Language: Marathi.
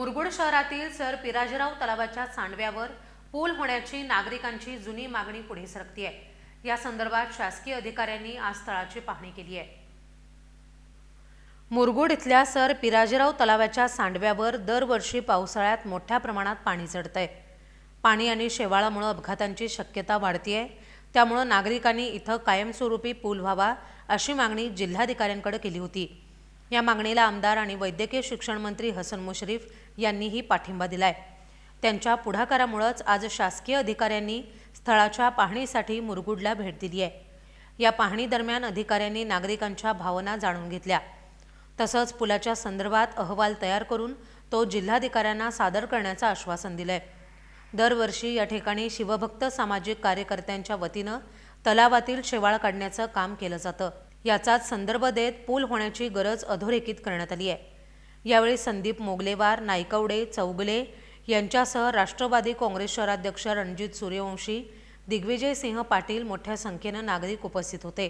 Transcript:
मुरगुड शहरातील सर पिराजीराव तलावाच्या सांडव्यावर पूल होण्याची नागरिकांची जुनी मागणी पुढे सरकती आहे या संदर्भात शासकीय अधिकाऱ्यांनी आज स्थळाची पाहणी केली आहे. मुरगुड इथल्या सर पिराजीराव तलावाच्या सांडव्यावर दरवर्षी पावसाळ्यात मोठ्या प्रमाणात पाणी चढतंय. पाणी आणि शेवाळामुळे अपघातांची शक्यता वाढतीये. त्यामुळं नागरिकांनी इथं कायमस्वरूपी पूल व्हावा अशी मागणी जिल्हाधिकाऱ्यांकडे केली होती. या मागणीला आमदार आणि वैद्यकीय शिक्षण मंत्री हसन मुश्रीफ यांनीही पाठिंबा दिलाय. त्यांच्या पुढाकारामुळंच आज शासकीय अधिकाऱ्यांनी स्थळाच्या पाहणीसाठी मुरगुडला भेट दिली आहे. या पाहणीदरम्यान अधिकाऱ्यांनी नागरिकांच्या भावना जाणून घेतल्या. तसंच पुलाच्या संदर्भात अहवाल तयार करून तो जिल्हाधिकाऱ्यांना सादर करण्याचं आश्वासन दिलंय. दरवर्षी या ठिकाणी शिवभक्त सामाजिक कार्यकर्त्यांच्या वतीनं तलावातील शेवाळ काढण्याचं काम केलं जातं. याचाच संदर्भ देत पूल होण्याची गरज अधोरेखित करण्यात आली आहे. यावेळी संदीप मोगलेवार नायकवडे चौगले यांच्यासह राष्ट्रवादी काँग्रेस शहराध्यक्ष रणजित सूर्यवंशी दिग्विजय सिंह पाटील मोठ्या संख्येनं नागरिक उपस्थित होते.